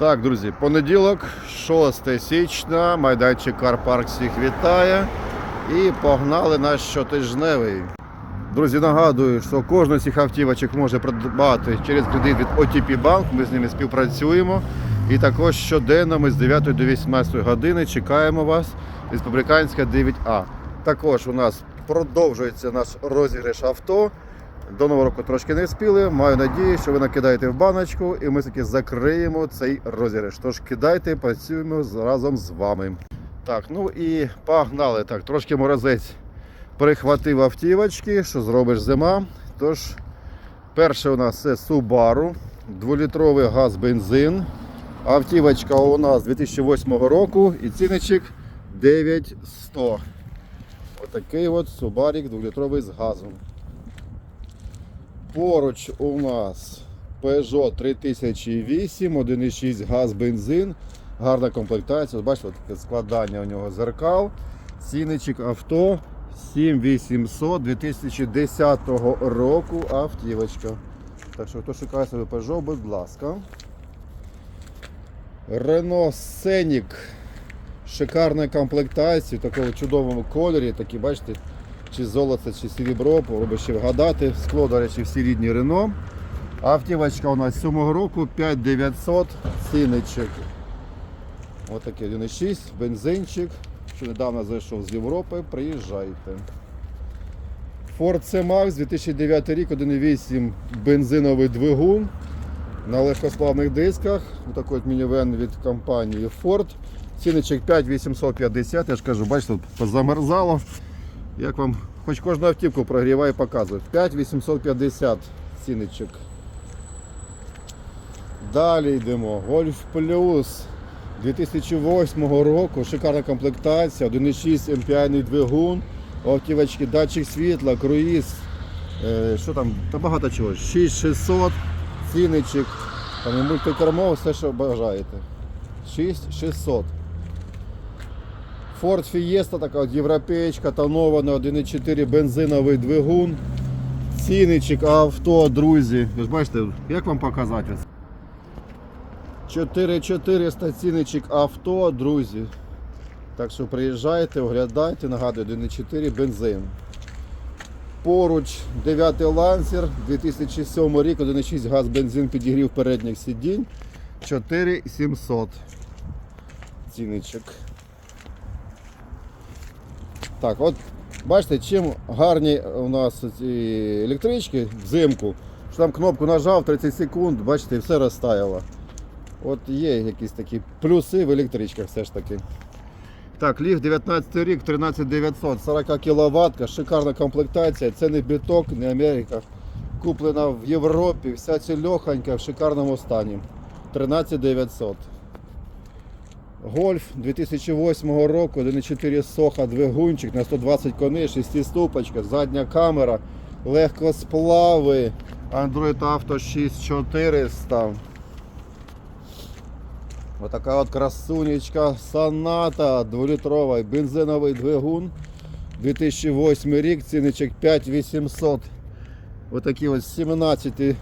Так, друзі, понеділок, 6 січня, майданчик Карпарк всіх вітає. І погнали наш щотижневий. Друзі, нагадую, що кожна з цих автівочок може придбати через кредит від OTP Bank. Ми з ними співпрацюємо. І також щоденно ми з 9 до 18 години чекаємо вас республіканська 9А. Також у нас продовжується наш розіграш авто. До нового року трошки не спіли. Маю надію, що ви накидаєте в баночку і ми таки закриємо цей розіграш. Тож кидайте, працюємо разом з вами. Так, ну і погнали. Так, трошки морозець прихватив автівочки. Що зробиш зима? Тож, перше у нас це Subaru, 2-літровий газ бензин. Автівочка у нас 2008 року і ціночок 9100. Отакий от Subaru 2-літровий з газом. Поруч у нас Peugeot 3008, 1,6 газ бензин. Гарна комплектація. Бачите, таке складання у нього зеркал. Ціничок авто 7800 2010 року автівочка. Так що хто шукає собі Peugeot, будь ласка. Renault Scenic. Шикарна комплектація, в такому чудовому кольорі. Такі, бачите, чи золото, чи серебро, пробуй ще вгадати. Скло, до речі, всі рідні Рено. Автівочка у нас 7 року, 5900 ціничок. Ось такий 1,6, бензинчик. Що недавно зайшов з Європи, приїжджайте. Ford C-Max 2009 рік, 1,8 бензиновий двигун на легкосплавних дисках. Ось такий от мінівен від компанії Ford. Ціничок 5850, я ж кажу, бачите, тут позамерзало. Як вам хоч кожну автівку прогріває показує. 5850 ціничок. Далі йдемо. Golf Plus 2008 року. Шикарна комплектація, 1,6 MPI двигун, автівочки датчик світла, круїз. Е, що там? Та багато чого. 6600 ціничок. Там і мультикермо, все, що бажаєте. 6600. Ford Fiesta, така от європейська, тонована 1,4 бензиновий двигун. Ціничок авто, друзі. Ви ж бачите, як вам показати? 4400 ціничок авто, друзі. Так що приїжджайте, оглядайте, нагадую, 1,4 бензин. Поруч 9 лансер, 2007 рік, 1,6 газ бензин підігрів передніх сидінь. 4700 ціничок. Так, от бачите, чим гарні у нас ці електрички взимку, що там кнопку нажав 30 секунд, бачите, і все розтаяло. От є якісь такі плюси в електричках все ж таки. Так, ліг 19 рік, 13900, 40 кВт, шикарна комплектація, це не біток, не Америка. Куплена в Європі, вся цільоханька в шикарному стані. 13900. Гольф 2008 року, 1,4 соха, двигунчик на 120 коней, 6 ступочка, задня камера, легкосплави, Android Auto 6400. Отака от красунечка Sonata 2-літровий бензиновий двигун. 2008 рік, ціничок 5800. Отакі ось 17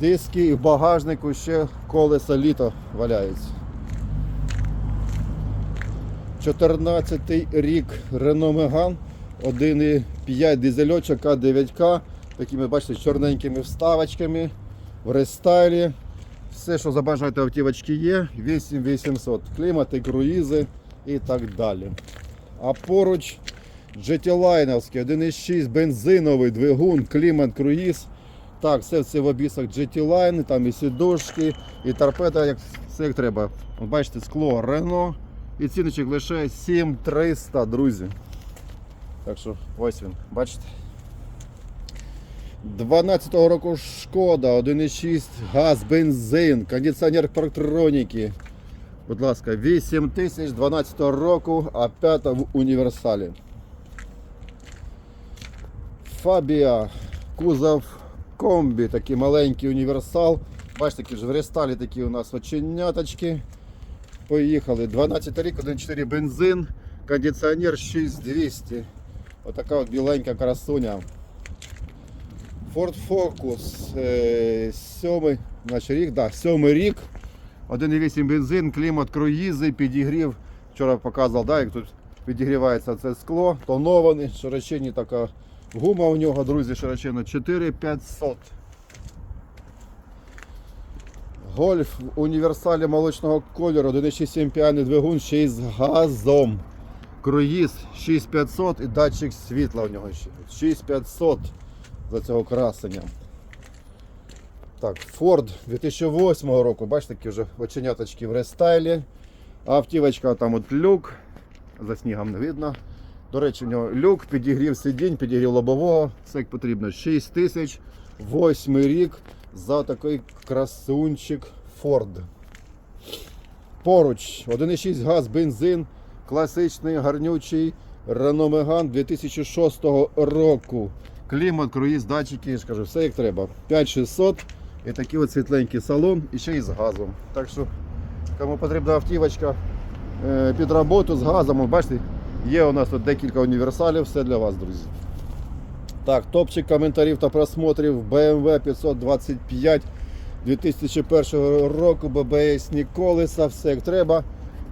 диски і в багажнику ще колеса літо валяються. 14 рік Renault Megane 1,5 дизельочок А9К. Такими, бачите, чорненькими вставочками в рестайлі. Все, що забажаєте автівочки є, 8800 клімати, круїзи і так далі. А поруч GT-лайновський, 1,6 бензиновий двигун, клімат, круїз. Так, все, все в обісах GT-Line, там і сідушки, і торпеда, як, все як треба. Бачите, скло Renault. І ціночок лише 7300, друзі. Так що ось він, бачите. 12-го року шкода, 1,6 газ, бензин, кондиціонер парктроніки. Будь ласка, 8 тисяч 12 року, а 5 в універсалі. Фабія, кузов комбі, такий маленький універсал. Бачите, такі ж в ресталі такі у нас оченяточки. Поїхали. 12 рік, 1,4 бензин, кондиціонер 6200. Отака от біленька красуня. Ford Focus, е, сьомий, значить рік, да, сьомий рік, 1,8 бензин, клімат, круїзи, підігрів. Вчора показував, да, як тут підігрівається це скло, тонований, широченні така гума у нього, друзі, широченна 4500. Гольф в універсалі молочного кольору, 1,6 піаний двигун, ще й з газом. Круїз 6500 і датчик світла у нього ще. 6500 за цього красення. Так, Ford 2008 року, бачите, такі вже оченяточки в рестайлі. Автівочка там от люк, за снігом не видно. До речі, у нього люк, підігрів сидінь, підігрів лобового, все як потрібно. 6 тисяч, 8 рік за такий красунчик Ford. Поруч 1,6 газ, бензин, класичний гарнючий Renault Megane 2006 року. Клімат, круїз, датчики, я ж кажу, все як треба. 5600 і такий от світленький салон і ще й з газом. Так що, кому потрібна автівочка е, під роботу з газом, бачите, є у нас тут декілька універсалів, все для вас, друзі. Так, топчик коментарів та просмотрів BMW 525 2001 року, ББСні колеса, все як треба.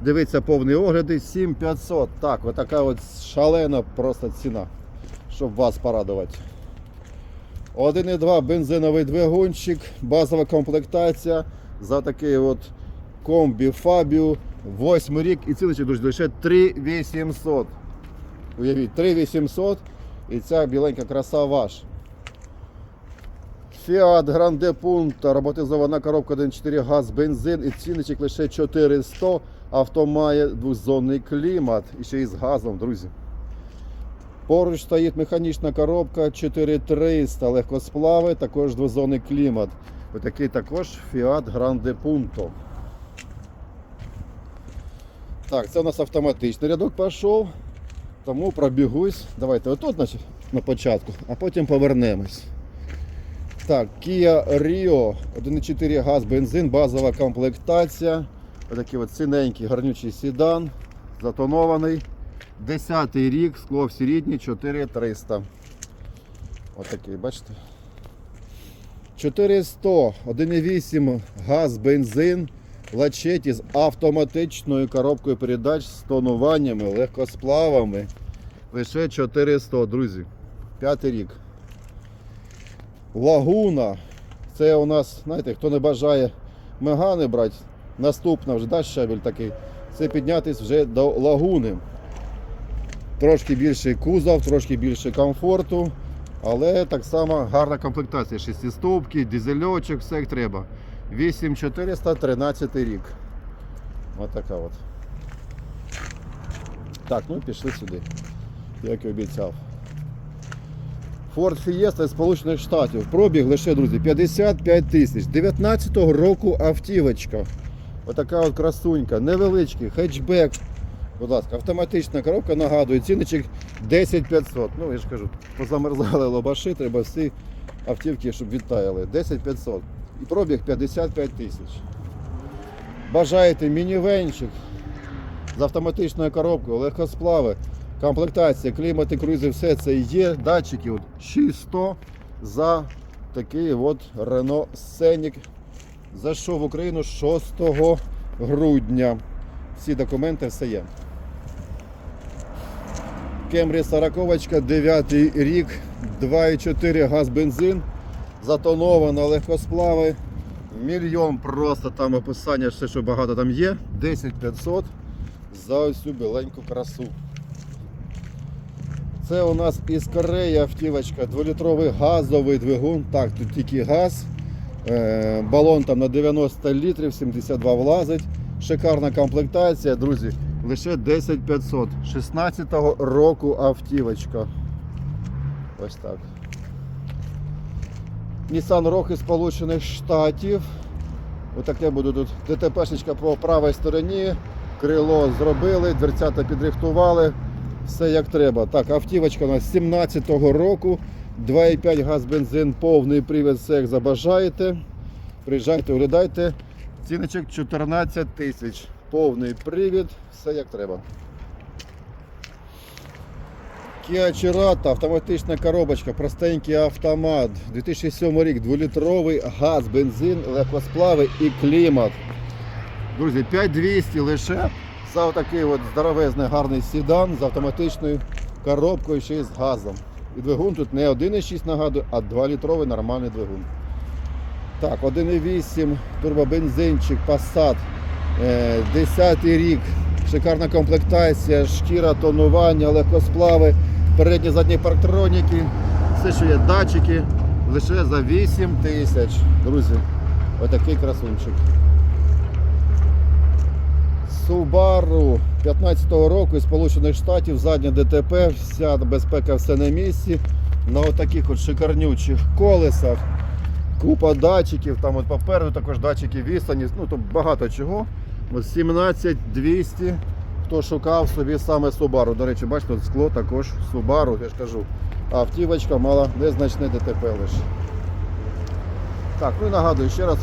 Дивіться повні огляди, 7500. Так, отака от шалена просто ціна, щоб вас порадувати. 1,2 бензиновий двигунчик, базова комплектація за такий от комбі Фабію, 8 рік і цілий друзі, лише 3800. Уявіть, 3800 і ця біленька краса ваш. Fiat Grande Punto, роботизована коробка 1.4 газ, бензин і цінничок лише 400. Авто має двозонний клімат і ще й з газом, друзі. Поруч стоїть механічна коробка 4300, легкосплави, також двозонний клімат. Отакий також Fiat Grande Punto. Так, це у нас автоматичний рядок пішов. Тому пробігусь. Давайте отут значить, на початку, а потім повернемось. Так, Kia Rio, 1,4 газ, бензин, базова комплектація. Отакий от синенький, гарнючий седан, затонований. 10 рік, скло всі рідні, 4300. Отакий, бачите? 400, 1,8 газ, бензин, лачеті з автоматичною коробкою передач з тонуваннями, легкосплавами. Лише 400, друзі. П'ятий рік. Лагуна. Це у нас, знаєте, хто не бажає мегани брати, наступна вже да, щабель такий. Це піднятись вже до лагуни. Трошки більший кузов, трошки більше комфорту, але так само гарна комплектація. Шестистовки, дизельочок, все як треба. 8400, 13 рік. Ось така от. Так, ну пішли сюди, як і обіцяв. Ford Fiesta з Сполучених Штатів. Пробіг лише, друзі, 55 тисяч. 19-го року автівочка. Отака от красунька, невеличкий, хетчбек. Будь ласка, автоматична коробка, нагадую, ціночок 10500. Ну, я ж кажу, позамерзали лобаши, треба всі автівки, щоб відтаяли. 10500. Пробіг 55 тисяч. Бажаєте мінівенчик з автоматичною коробкою, легкосплави, комплектація, клімат і круїзи, все це є. Датчики от 600 за такий от Renault Scenic. Зайшов в Україну 6 грудня. Всі документи все є. Кемрі 40, 9 рік, 2,4 газ бензин, затонована легкосплави. Мільйон просто там описання, все, що багато там є. 10 500 за ось цю біленьку красу. Це у нас із Кореї автівочка, 2-літровий газовий двигун. Так, тут тільки газ. Е, Балон там на 90 літрів, 72 влазить. Шикарна комплектація, друзі. Лише 10 500. 16-го року автівочка. Ось так. Nissan Rogue із Сполучених Штатів. Отаке буде тут ДТПшечка по правій стороні. Крило зробили, дверцята підрихтували. Все як треба. Так, автівочка у нас 17-го року. 2,5 газ бензин, повний привід, все як забажаєте. Приїжджайте, оглядайте. Ціночок 14 тисяч. Повний привід, все як треба. Kia Cerato, автоматична коробочка, простенький автомат. 2007 рік, 2-літровий газ, бензин, легкосплави і клімат. Друзі, 5200 лише за такий от здоровезний гарний седан з автоматичною коробкою ще й з газом. І двигун тут не 1,6 нагадую, а 2-літровий нормальний двигун. Так, 1,8 турбобензинчик, Passat, е, 10 рік, шикарна комплектація, шкіра, тонування, легкосплави, передні задні парктроніки, все, що є датчики, лише за 8 тисяч. Друзі, отакий красунчик. Subaru 15-го року із Сполучених Штатів, заднє ДТП, вся безпека все на місці. На отаких от шикарнючих колесах, купа датчиків, там от попереду також датчики відстані, ну тут багато чого. От 17 200. Хто шукав собі саме Subaru. До речі, бачите, тут скло також Subaru, я ж кажу. Автівочка мала незначне ДТП лише. Так, ну і нагадую ще раз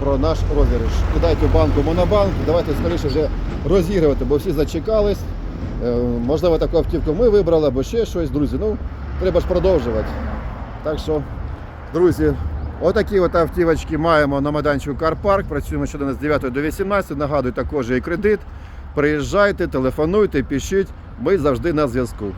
про наш розіграш. Кидайте в банку Монобанк, давайте скоріше вже розігрувати, бо всі зачекались. Е, Можливо, таку автівку ми вибрали або ще щось, друзі. Ну, треба ж продовжувати. Так що, друзі, отакі от автівочки маємо на майданчику Карпарк. Працюємо щоденно з 9 до 18. Нагадую, також і кредит. Приїжджайте, телефонуйте, пишіть. Ми завжди на зв'язку.